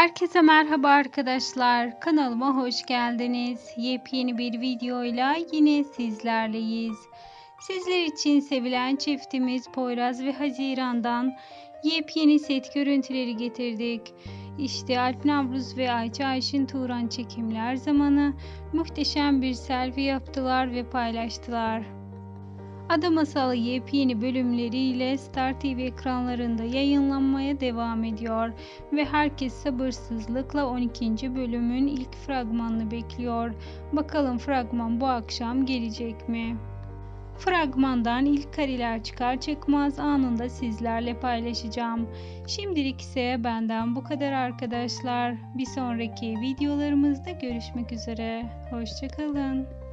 Herkese merhaba arkadaşlar. Kanalıma hoş geldiniz. Yepyeni bir videoyla yine sizlerleyiz. Sizler için sevilen çiftimiz Poyraz ve Haziran'dan yepyeni set görüntüleri getirdik. İşte Alp Navruz ve Ayça Ayşin Turan çekimler zamanı muhteşem bir selfie yaptılar ve paylaştılar. Ada Masalı yepyeni bölümleriyle Star TV ekranlarında yayınlanmaya devam ediyor ve herkes sabırsızlıkla 12. bölümün ilk fragmanını bekliyor. Bakalım fragman bu akşam gelecek mi? Fragmandan ilk kareler çıkar çıkmaz anında sizlerle paylaşacağım. Şimdilik ise benden bu kadar arkadaşlar. Bir sonraki videolarımızda görüşmek üzere. Hoşçakalın.